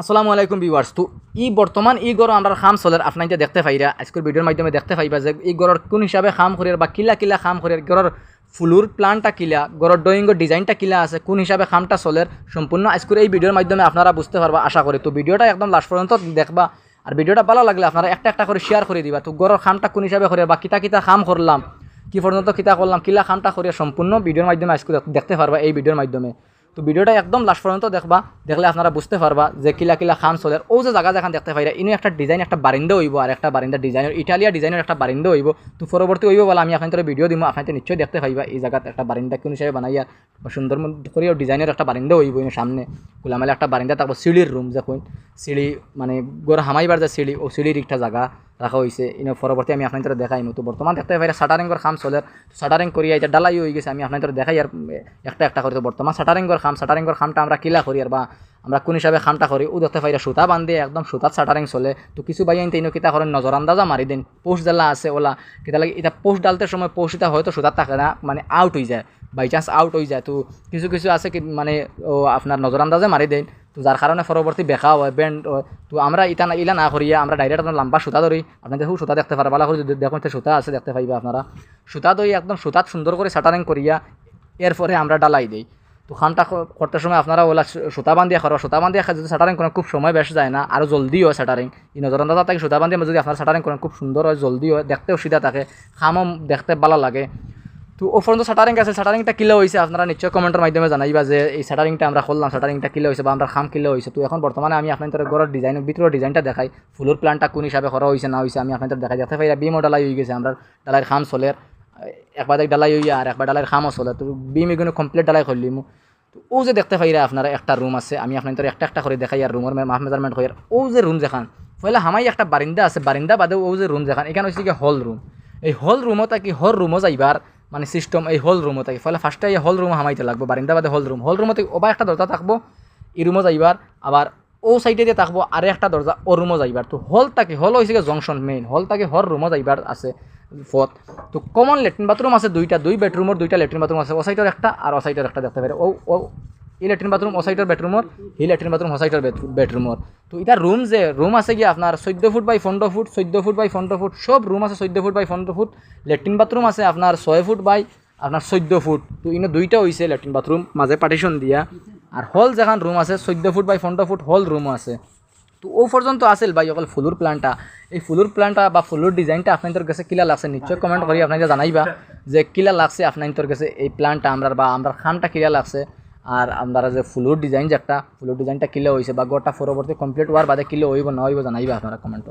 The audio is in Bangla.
আসসালামু আলাইকুম ভিউয়ার্স। তো ই বর্তমান ই গড় আমরা খাম চলের আপনার যে দেখতে পাইরা, আজকের ভিডিওর মাধ্যমে দেখতে পাইবা যে এই গড়ের কোন হিসাবে খাম করিয়ার বা কিলা কিলা খাম করিয়ার গড়ের ফুলুর প্ল্যানটা কিলা গড়ের ড্রয়িংয়ের ডিজাইনটা কিলা আছে, কোন হিসাবে খামটা চলের সম্পূর্ণ আজকের এই ভিডিওর মাধ্যমে আপনারা বুঝতে পারবা, আশা করি। তো ভিডিওটা একদম লাস্ট পর্যন্ত দেখবা, আর ভিডিওটা ভালো লাগলে আপনারা একটা একটা করে শেয়ার করে দিবা। তো গড়ের খামটা কোন হিসাবে করিয়া বা কিতা কিতা খাম করলাম, কি পর্যন্ত কিতা করলাম, কিলা খামটা করিয়া সম্পূর্ণ ভিডিওর মাধ্যমে আজকে দেখতে পারবা এই ভিডিওর মাধ্যমে। তো ভিডিওটা একদম লাস্ট পর্যন্ত দেখবা, দেখলে আপনারা বুঝতে পারবা যে কিলা কিলা খান চলে ও যে জায়গা যেখান দেখতে পাইরা, ইনো একটা ডিজাইন একটা বারিন্দা হইব আর একটা বারিন্দা ডিজাইনের ইটালিয়া ডিজাইনের একটা বারিন্দা হইব। তো পরবর্তী হইব বলে আমি আপনাদের ভিডিও দিব আপনাদের নিশ্চয়ই দেখতে পাইবা এই জায়গাতে একটা বারিন্দা কোন হিসাবে বানাইয়া সুন্দর করে ডিজাইনের একটা বারিন্দা হইব ইনো সামনে। খোলামেলা একটা বারিন্দা, তারপর সিঁড়ির রুম যখন সিঁড়ি মানে গোর হামাইবার যে সিঁড়ি, ও সিঁড়ির একটা জায়গা রাখা হয়েছে ইনো পরবর্তী আমি আপনাদের দেখাই তো বর্তমান দেখতে পাই শাটারিংয়ের খাম চলে। শাটারিং করিয়া এটা ডালাই হয়ে গেছে, আমি আপনাদের দেখাই আর একটা একটা করে। তো বর্তমান শাটারিংয়ের খাম শাটারিংয়ের খামটা আমরা কিলা করি আর বা আমরা কোন হিসাবে খামটা করি, ও দেখতে পাই সুতা বান্ধে, একদম সুতাত শাটারিং চলে। তো কিছু ভাই আইন তেইনো কিতা করেন, নজর আন্দাজা মারি দেন। পোস্ট জ্বালা আছে ওলা, কিতা লাগে এটা পোস্ট ডালতে সময় এটা হয়তো সুতাত থাকে না মানে আউট হয়ে যায় বাই চান্স আউট হয়ে যায়। তো কিছু কিছু আছে কি মানে ও আপনার নজর আন্দাজে মারি দেন। তো যার কারণে পরবর্তী বেকা হয় ব্যান্ড তো আমরা ইটা না ইলা না করিয়া আমরা ডাইরেক্ট আপনার লম্বা সুতা ধরি। আপনাদের খুব সুতা দেখতে পারবা ভালো করে দেখুন সুতা আছে, দেখতে পাইবা আপনারা। সুতা ধরি একদম সুতাত সুন্দর করে শাটারিং করিয়া এরপরে আমরা ডালাই দিই। তো খামটা ক- করতে সময় আপনারা ওলা সুতা বান্ধিয়া করো সুতা বান্ধিয়া যদি শাটারিং করেন খুব সময় বেশ যায় না আরও জলদি হয় শাটারিং এই নজর আন্দাজা থাকে সুতা বান্ধিয়া যদি আপনারা শাটারিং করেন খুব সুন্দর হয়, জলদি হয়, দেখতেও সিধা থাকে। খামও দেখতে ভালো লাগে। তো ও পর্যন্ত শাটারিং আছে শাটারিংটা কিলো হয়েছে আপনারা নিশ্চয় কমেন্টের মাধ্যমে জানাইবা যে এই শাটারিংটা আমরা করলাম শাটারিংটা কিলো হয়েছে বা আমরা খাম কিলো হয়েছে তো এখন বর্তমানে আমি আপনাদের ঘরের ডিজাইন ভিতরের ডিজাইনটা দেখাই। ফুলের প্ল্যানটা কোন হিসাবে করা হয়েছে না হয়েছে আমি আপনাদের দেখাই। দেখতে পাই বিমও ডালাই হয়ে গেছে আমরা ডালাইয়ের খাম চলের একবার দেখ ডালাই হইয়া আর একবার ডালাইয়ের খামও চলে। তো বিম এগুলো কমপ্লিট ডালাই করলি মু তো ও যে দেখতে পাইরা আপনারা একটা রুম আছে, আমি আপনাদের একটা একটা করে দেখাই আর রুমের মাপ মেজারমেন্ট আর ও যে রুম যেখান পয়লা হামাই একটা বারিন্দা আছে বারিন্দা বাদে ও যে রুম যেখান এখানে হচ্ছে কি হল রুম এই হল রুমও থাকি হল রুমও যাইবার মানে সিস্টেম এই হল রুমও থাকি। ফলে ফার্স্টে এই হল রুম হামাইতে লাগবো বারিন্দা বাদে হল রুম হল রুমও থেকে ওবা একটা দরজা থাকব, এই রুমও যাইবার, আবার ও সাইডে দিয়ে থাকব, আর একটা দরজা, ও রুমও যাইবার। তো হল তাকে হল হয়েছে জংশন মেইন হল তাকে হর রুমও যাইবার আছে ফত তো কমন লেট্রিন বাথরুম আছে দুইটা, দুই বেডরুমের দুইটা লেট্রিন বাথরুম আছে, ও সাইডের একটা আর ও সাইডের একটা দেখতে পারে ও এই লেট্রিন বাথরুম ও সাইডের বেডরুমর এই লেট্রিন বাথরুম ও সাইডের বেডরুমর তো এটা রুম যে রুম আছে কি আপনার চৈদ্দ ফুট বাই পনেরো ফুট, চৈদ্দ ফুট বাই পনেরো ফুট, সব রুম আছে চৈদ্দ ফুট বাই পনেরো ফুট। লেট্রিন বাথরুম আছে আপনার ছয় ফুট বাই আপনার চৈদ্দ ফুট। তো ইনো দুইটা হয়েছে লেট্রিন বাথরুম মাঝে পার্টিশন দিয়া। আর হল যেখান রুম আছে, চৈদ্দ ফুট বাই পনেরো ফুট হল রুমও আছে। তো ও পর্যন্ত আসিল ভাই অকল ফুলুর প্ল্যানটা এই ফুলুর প্ল্যানটা বা ফুলুর ডিজাইনটা আপনাদের কাছে কিলা লাগছে, নিশ্চয় কমেন্ট করি আপনাদের জানাইবা যে কিলা লাগছে আপনাদের কাছে এই প্ল্যানটা আমরা বা আমরা খামটা কিলা লাগছে। আর আমরা যে ফুলুর ডিজাইন যে একটা, ফুলুর ডিজাইনটা কিলো হয়েছে বা গোটা পরবর্তী কমপ্লিট হওয়ার বাদে কিলো হইব না হইব জানাইবা আপনারা কমেন্ট